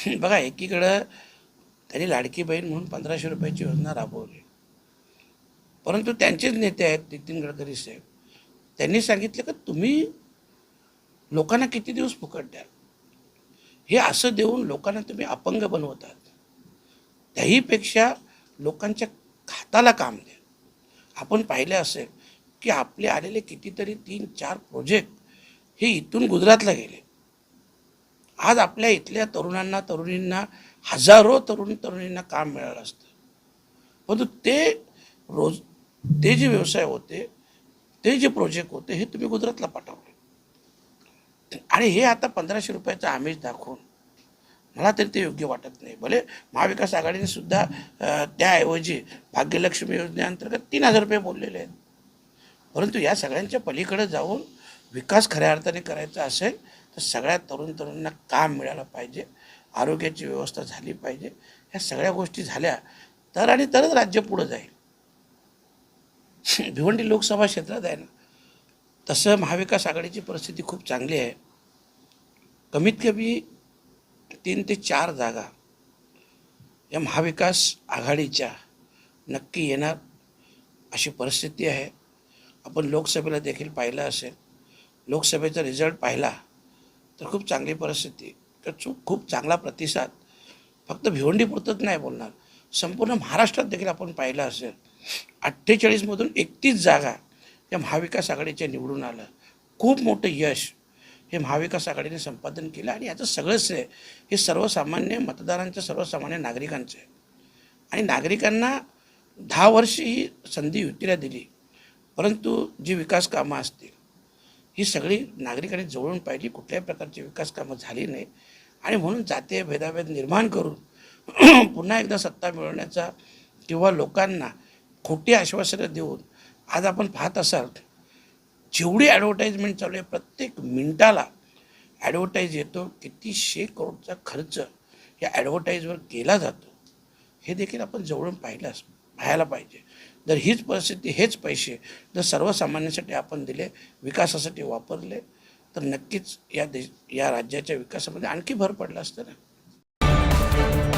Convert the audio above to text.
बघा एकीकडं त्यांनी लाडकी बहीण म्हणून पंधराशे रुपयाची योजना राबवली. परंतु त्यांचेच नेते आहेत नितीन गडकरी साहेब. त्यांनी सांगितलं का तुम्ही लोकांना किती दिवस फुकट द्याल? हे असं देऊन लोकांना तुम्ही अपंग बनवतात. त्याहीपेक्षा लोकांच्या खाताला काम द्या. आपण पाहिलं असेल की आपले आलेले कितीतरी तीन चार प्रोजेक्ट हे इथून गुजरातला गेले. आज आपल्या इथल्या तरुणांना तरुणींना हजारो तरुण तरुणींना काम मिळालं असतं. परंतु ते रोज ते जे व्यवसाय होते ते जे प्रोजेक्ट होते हे तुम्ही गुजरातला पाठवले. आणि हे आता पंधराशे रुपयाचं आमिष दाखवून मला तरी ते योग्य वाटत नाही. भले महाविकास आघाडीने सुद्धा त्याऐवजी भाग्यलक्ष्मी योजनेअंतर्गत तीन हजार रुपये बोललेले आहेत. परंतु या सगळ्यांच्या पलीकडे जाऊन विकास खऱ्या अर्थाने करायचा असेल तर सगळ्या तरुण तरुणांना काम मिळालं पाहिजे आरोग्याची व्यवस्था झाली पाहिजे ह्या सगळ्या गोष्टी झाल्या तर आणि तरच राज्य पुढं जाईल. भिवंडी लोकसभा क्षेत्रात आहे ना तसं महाविकास आघाडीची परिस्थिती खूप चांगली आहे. कमीत कमी तीन ते चार जागा या महाविकास आघाडीच्या नक्की येणार अशी परिस्थिती आहे. आपण लोकसभेला देखील पाहिलं असेल. लोकसभेचा रिझल्ट पाहिला. तर खूप चांगली परिस्थिती तर खूप खूप चांगला प्रतिसाद. फक्त भिवंडीपुरतंच नाही बोलणार. संपूर्ण महाराष्ट्रात देखील आपण पाहिलं असेल अठ्ठेचाळीसमधून एकतीस जागा या महाविकास आघाडीच्या निवडून आलं. खूप मोठं यश हे महाविकास आघाडीने संपादन केलं आणि याचं सगळंच श्रेय हे सर्वसामान्य मतदारांचं सर्वसामान्य नागरिकांचं आहे. आणि नागरिकांना दहा वर्ष ही संधी युतीला दिली परंतु जी विकास कामं असतील ही सगळी नागरिकांनी जवळून पाहिली कुठल्याही प्रकारची विकास कामं झाली नाही. आणि म्हणून जातीय भेदाभेद निर्माण करून पुन्हा एकदा सत्ता मिळवण्याचा किंवा लोकांना खोटी आश्वासनं देऊन आज आपण पाहत असाल जेवढी ॲडव्हर्टाईजमेंट चालू आहे प्रत्येक मिनिटाला ॲडव्हर्टाईज येतो. कितीशे करोडचा खर्च या ॲडव्हर्टाईजवर केला जातो. हे देखील आपण जवळून पाहिलं पाहायला पाहिजे. जर हीच परिस्थिती हेच पैसे जर सर्वसामान्यांसाठी आपण दिले विकासासाठी वापरले तर नक्कीच या देश या राज्याच्या विकासामध्ये आणखी भर पडला असतं ना.